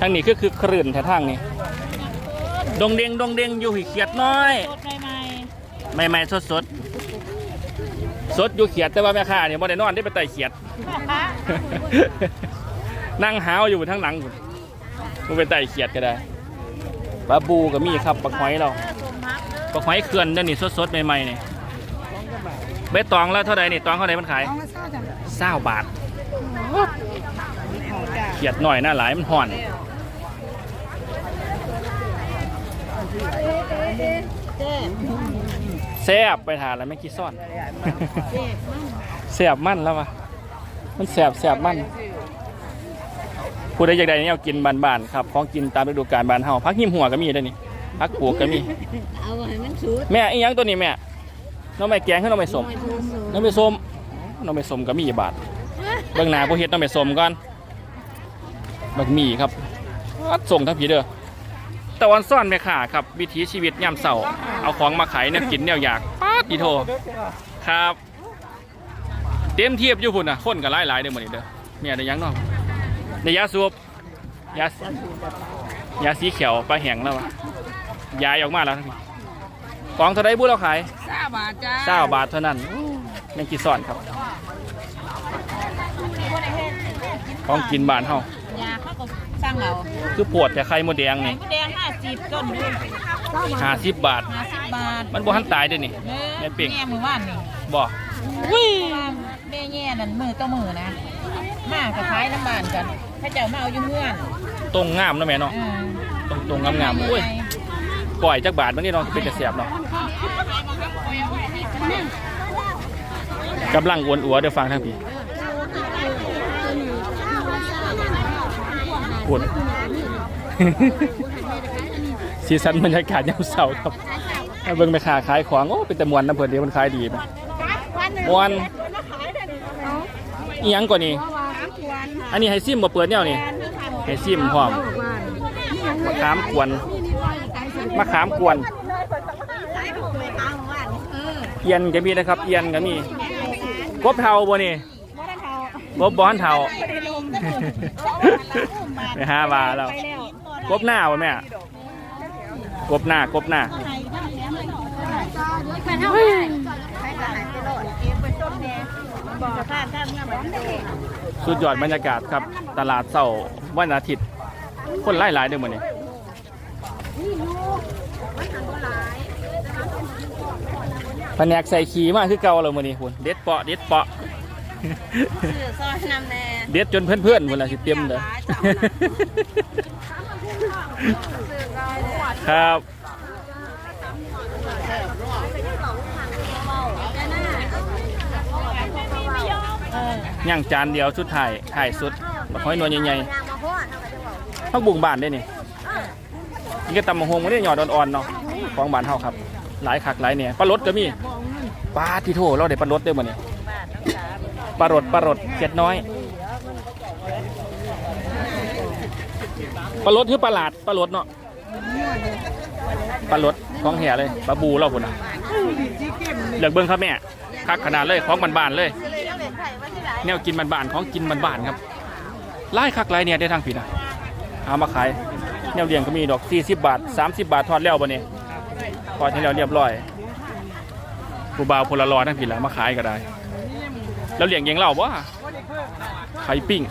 ทางนี้คือคือคลื่นแถวทางนี้ดงเดงดงเดงอยู่หิเขียดน้อยสดใหม่ไม่ไม่สดสดสดอยู่เขียดแต่ว่าแม่ค้าเนี่ยบ่ได้นอนได้ไปไต่เขียด นั่งหาวอยู่ทั้งหลังพุ่นมันไปไต่เขียดก็ได้ปลาบูก็มีครับปลาหอยเราปลาหอยเขื่อนเดี๋ยวนี้สดสดๆใหม่ๆนี่ใบตองแล้วเท่าไหร่นี่ตองเท่าไหร่มันขายๆต้องละเศร้าจังเศร้าบาทหอจ้ะเขียดหน่อยหน้าหลายมันห่อน เจ๊ แซ่บไปทานแล้วไม่กี่ซ่อนแซ่บมั่นแล้ววะมันแซ่บแซ่บมั่นผู้ใดอยากได้เนี่ยเอากินบานๆครับของกินตามฤดูกาลบานเฮาพักหิมหัวก็มีเด้นี่พักปลูกก็มีเอาให้มันสุดแม่อีหยังตัวนี้แม่น้องไม่แกงขึ้นน้องไม่สมไม่สุดน้องไม่สมน้องไม่สมก็มีบาทเบื้องหน้าผู้เฮ็ดน้องไม่สมก่อนบักหมี่ครับส่งทั้งผีเด้อ ตะวันซ่อนแม่ข่าครับ วิถีชีวิตยามเสาร์เอาของมาขายเนี่ยกินเนี่ยอยากป๊าดอีโทครับ เต็มเทียบอยู่พุ่นน่ะคนก็หลายๆเด้อมื้อนี้เด้อแม่ได้หยังเนาะได้ยาสูบยายาสีเขียวปลาแห้งแล้ววะยายออกมาแล้วทั้งพี่กองเท่าไรบุเราขายสาบาทจ้าเก้าบาทเท่านั้นแมงกีซอนครับ ของกินบ้านเฮายาเขาก็สั่งเอาคือปวดแต่ไข่มดแดงไข่นี่มดแดงห้าสิบต้นดูห้าสิบบาท ห้าสิบบาทมันบ่ทันตายเด้วยนี่เออแม่เป่งแง่มือว่านนี่บ่แม่แง่นั่นมือต่อมือนะ มากับคล้ายน้ำบานกัน ถ้าเจ้ามาเอาอยู่เมื่อนตรงงามเนาะแม่เนาะเออตรงตรงงามๆโอ้ยปล่อยจักบาทมันนี่เนาะเป็นกระเสียบเนาะกำลังอวนอัวเดี๋ยวฟังทางพี่ปวด สีสันบรรยากาศยามเสาร์ครับมาเบิ่งไปขาขายของโอ้เป็นแต่มวนน้ำเพิ่นเดียวมันขายดีไหมมวนอีหยังกว่านี้ อันนี้ให้ซิมบ่เปิดแนวนี่ให้ซิมพร้อมมะขามกวนมะขามกวนเอียนก็มีนะครับเอียนก็มีกบเทาบ่นี่กบบอนเทาไปหาว่าแล้วกบหน้าบ่แม่ กบหน้ากบหน้าสุดยอดบรรยากาศครับ ตลาดเสาร์วันอาทิตย์ คนหลายหลายเด้อมื้อนี้แผนกใส่ขี่มากคือเก่าเลยมื้อนี้คุณเด็ดเปาะเด็ดเปาะ ซื้อซอยน้ำแน่เด็ดจนเพื่อนๆเวลาสิเต็มเลยครับย่างจานเดียวชุดไทยไข่สุดบักห้อยนวลใหญ่ๆพักบุ้งบานได้นี่นี่ก็ตำมะฮงไม่ได้หยอดอ่อนๆเนาะของบานเฮาครับ หลายคักหลายเนี่ยปลารสก็มีปลาที่โถเราได้ปลารสด้วยมั้เนี่ย ปลารสปลารสเจ็ดน้อยปลารสคือปลาหลาดปลารสเนาะปลารสของแห่เลยปลาบูเราพุ่นน่ะเลือกเบิ้งครับแม่คักขนาดเลยของบานๆเลย แนวกินบานๆของกินบานๆครับไล่คักไรเนี่ยได้ทางผิดนะเอามาขายแนวเลี้ยงก็มีดอก 40 บาท 30 บาททอดแล้วบ่เนี่ยทอดให้แล้วเรียบร้อยผู้บ่าวพลรอทั้งผิดแล้วมาขายก็ได้ แล้วเลี้ยงเยงเหล่าบ่ไข่ปิ้ง